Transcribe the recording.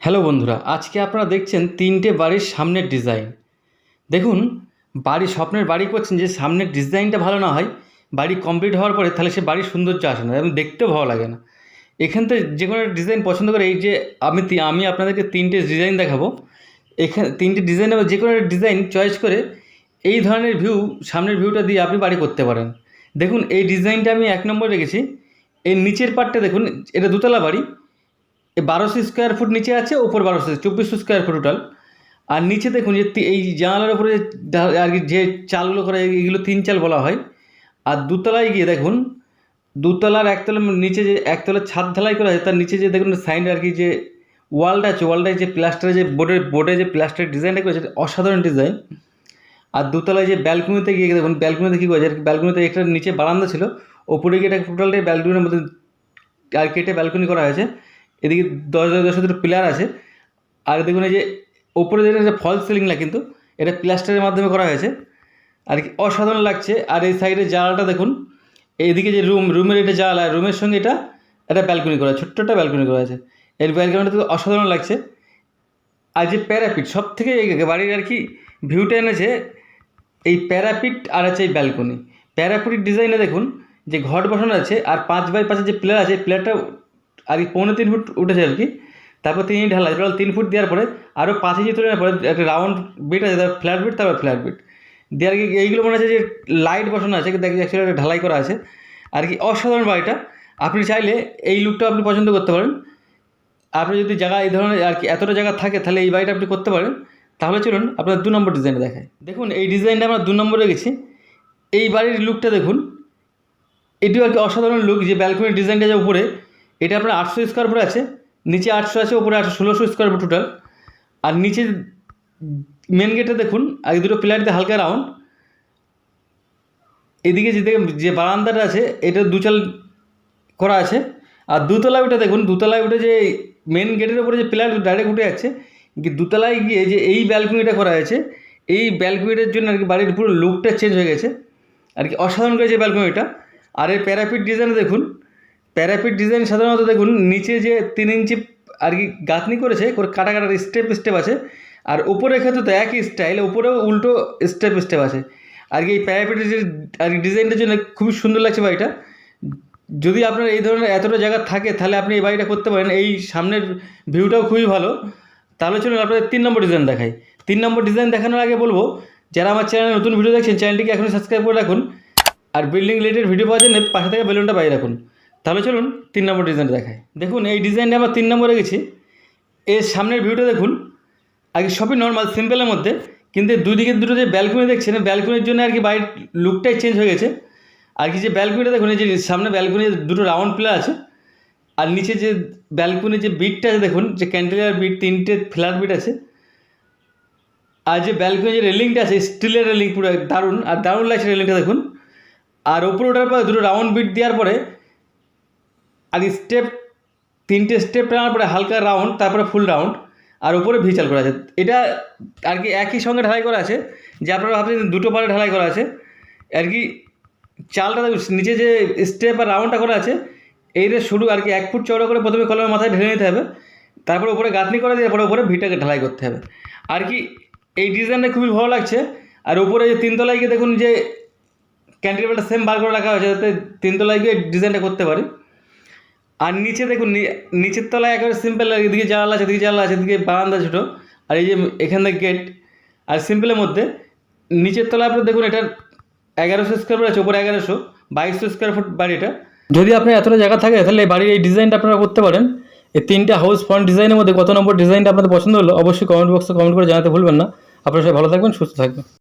Hello বন্ধুরা, আজকে আপনারা দেখছেন তিনটে বাড়ির সামনের ডিজাইন। দেখুন, বাড়ি স্বপ্নের বাড়ি করছেন যে সামনের ডিজাইনটা ভালো না হয়, বাড়ি কমপ্লিট হওয়ার পরে তাহলে সে বাড়ির সৌন্দর্য আসে না এবং দেখতেও ভালো লাগে না। এখান থেকে যে কোনো ডিজাইন পছন্দ করে, এই যে আমি আমি আপনাদেরকে তিনটে ডিজাইন দেখাবো। এখানে তিনটে ডিজাইন যে কোনো ডিজাইন চয়েস করে এই ধরনের ভিউ, সামনের ভিউটা দিয়ে আপনি বাড়ি করতে পারেন। দেখুন, এই ডিজাইনটা আমি এক নম্বর রেখেছি। এর নিচের পার্টটা দেখুন, এটা দুতলা বাড়ি। বারোশো স্কোয়ার ফুট নিচে আছে, ওপর বারোশো চব্বিশশো স্কোয়ার ফুট টোটাল আর নিচে দেখুন যে এই জানালার উপরে আর কি যে চালগুলো করে এইগুলো তিন চাল বলা হয়। আর দুতলায় গিয়ে দেখুন, দুতলার একতলা নিচে যে একতলা ছাদ ঢালাই করা আছে, তার নিচে যে দেখুন সাইড আর কি যে ওয়ালটা আছে, ওয়ালটায় যে প্লাস্টারে যে বোর্ডের, বোর্ডে যে প্লাস্টারের ডিজাইনটা করেছে অসাধারণ ডিজাইন আর দুতলায় যে ব্যালকনিতে গিয়ে দেখুন ব্যালকনিতে কী করেছে ব্যালকনিতে একটা নিচে বারান্দা ছিল, ওপরে গিয়ে এটা টোটালটাই ব্যালকনির মধ্যে আর কেটে ব্যালকনি করা হয়েছে। এদিকে দশ দশ দুটো পিলার আছে। আর দেখুন এই যে ওপরে যেটা যে ফল সিলিং না কিন্তু, এটা প্লাস্টারের মাধ্যমে করা হয়েছে। আর কি অসাধারণ লাগছে। আর এই সাইডের জানালাটা দেখুন এইদিকে যে রুম রুমের এটা জানালা রুমের সঙ্গে এটা একটা ব্যালকনি করা, ছোট্ট একটা ব্যালকনি করা আছে। এর ব্যালকনিটা তো অসাধারণ লাগছে। আর যে প্যারাপিট সব থেকে বাড়ির আর কি ভিউটা এনেছে, এই প্যারাপিট আর আছে এই ব্যালকনি প্যারাপিট ডিজাইনে দেখুন, যে ঘট বসানো আছে, আর পাঁচ বাই পাঁচের যে প্লেয়ার আছে প্লেয়ারটা কি পৌনে তিন ফুট উঠেছে আর কি। তারপর তিন ঢালাই টোটাল তিন ফুট দেওয়ার পরে আরও পাঁচ ইঞ্চি তুলে পরে একটা রাউন্ড বিট আছে, তারপর ফ্ল্যাট বিট তারপর ফ্ল্যাট বিট দেওয়ার কি এইগুলো মনে আছে যে লাইট বসানো আছে, কিন্তু অ্যাকচুয়ালি একটা ঢালাই করা আছে। আর কি অসাধারণ বাড়িটা। আপনি চাইলে এই লুকটা আপনি পছন্দ করতে পারেন। আপনি যদি জায়গা এই ধরনের আর কি এতটা জায়গা থাকে, তাহলে এই বাড়িটা আপনি করতে পারেন। তাহলে চলুন আপনার দু নম্বর ডিজাইনটা দেখায় দেখুন, এই ডিজাইনটা আমরা দু নম্বরে গেছি। এই বাড়ির লুকটা দেখুন। এটিও আর কি অসাধারণ লুক যে ব্যালকনির ডিজাইনটা যে উপরে এটা আপনার আটশো স্কোয়ার ফুট আছে, নিচে আটশো আছে ওপরে আটশো, ষোলোশো স্কোয়ার ফুট টোটাল আর নিচে মেন গেটে দেখুন আর দুটো পিলার দিয়ে হালকা রাউন্ড এদিকে যে যে বারান্দাটা আছে, এটা দুচাল করা আছে। আর দুতলায় উঠে দেখুন দুতলায় উঠে যে মেন গেটের উপরে যে পিলার ডাইরেক্ট উঠে যাচ্ছে দুতলায় গিয়ে যে এই ব্যালকনিটা করা হয়েছে, এই ব্যালকনিটার জন্য আর কি বাড়ির পুরো লুকটা চেঞ্জ হয়ে গেছে। আর কি অসাধারণ করেছে ব্যালকনিটা আর এর প্যারাপিট ডিজাইন দেখুন প্যারাপিট ডিজাইন সাধারণত দেখুন, নিচে যে তিন ইঞ্চি আর কি গাঁথনি করেছে করে কাটা কাটার স্টেপ স্টেপ আছে। আর উপরের ক্ষেত্রে তো একই স্টাইল উপরেও উল্টো স্টেপ স্টেপ আছে। আর কি এই প্যারাপিটের যে আর ডিজাইনটার জন্য খুবই সুন্দর লাগছে বাড়িটা। যদি আপনার এই ধরনের এতটা জায়গা থাকে, তাহলে আপনি এই বাড়িটা করতে পারেন। এই সামনের ভিউটাও খুবই ভালো। তাহলে চলুন আপনাদের তিন নম্বর ডিজাইন দেখাই। তিন নম্বর ডিজাইন দেখানোর আগে বলব, যারা আমার চ্যানেলে নতুন ভিডিও দেখছেন চ্যানেলটিকে এখনই সাবস্ক্রাইব করে রাখুন। আর বিল্ডিং রিলেটেড ভিডিও পাওয়ার জন্য পাশে থেকে বেলুনটা বাইরে রাখুন। তাহলে চলুন তিন নম্বর ডিজাইনটা দেখাই। দেখুন, এই ডিজাইনটা আমরা তিন নম্বরে গেছি। এর সামনের ভিউটা দেখুন, আগে সবই নর্মাল সিম্পলের মধ্যে, কিন্তু দুই দিকে দুটো যে ব্যালকনি দেখছেন ব্যালকনির জন্য আর কি বাড়ির লুকটাই চেঞ্জ হয়ে গেছে। আর কি যে ব্যালকনিটা দেখুন, এই যে সামনে ব্যালকনি দুটো রাউন্ড প্লেয়ার আছে, আর নিচে যে ব্যালকনি যে বিটটা আছে দেখুন, যে ক্যান্ডেলার বিট তিনটে ফ্ল্যাট বিট আছে। আর যে ব্যালকনি যে রেলিংটা আছে স্টিলের রেলিং পুরো দারুণ, আর দারুণ লাগছে রেলিংটা দেখুন। আর ওপরে ওঠার পরে দুটো রাউন্ড বিট দেওয়ার পরে আর স্টেপ তিনটে স্টেপ টানার পরে হালকা রাউন্ড তারপরে ফুল রাউন্ড আর উপরে ভিচাল করা আছে। এটা আর কি একই সঙ্গে ঢালাই করা আছে, যে আপনারা ভাবছেন দুটো পারে ঢালাই করা আছে, আর কি চালটা নিচে যে স্টেপ আর রাউন্ডটা করা আছে, এইটা শুরু আর কি এক ফুট চওড়া করে প্রথমে কলমের মাথায় ঢেলে নিতে হবে, তারপরে উপরে গাঁথনি করে দিয়ে পরে উপরে ভিটাকে ঢালাই করতে হবে। আর কি এই ডিজাইনটা খুবই ভালো লাগছে, আর উপরে যে তিনতলায় গিয়ে দেখুন যে ক্যান্টিনটা সেম বার করে রাখা হয়েছে, যাতে তিনতলায় গিয়ে ডিজাইনটা করতে পারি। আর নিচে দেখুন নিচের তলায় একেবারে সিম্পল এদিকে জানালা আছে, এদিকে জানালা আছে, এদিকে বারান্দা ছোটো। আর এই যে এখান থেকে গেট আর সিম্পলের মধ্যে নিচের তলায় আপনার দেখুন, এটা এগারোশো স্কোয়ার ফুট আছে, উপরে এগারোশো, বাইশশো স্কোয়ার ফুট বাড়ি এটা। যদি আপনার এতটা জায়গা থাকে, তাহলে এই বাড়ির এই ডিজাইনটা আপনারা করতে পারেন। এই তিনটে হাউস ফ্রন্ট ডিজাইনের মধ্যে কত নম্বর ডিজাইনটা আপনাদের পছন্দ হলো, অবশ্যই কমেন্ট বক্সে কমেন্ট করে জানাতে ভুলবেন না। আপনারা সবাই ভালো থাকবেন, সুস্থ থাকবেন।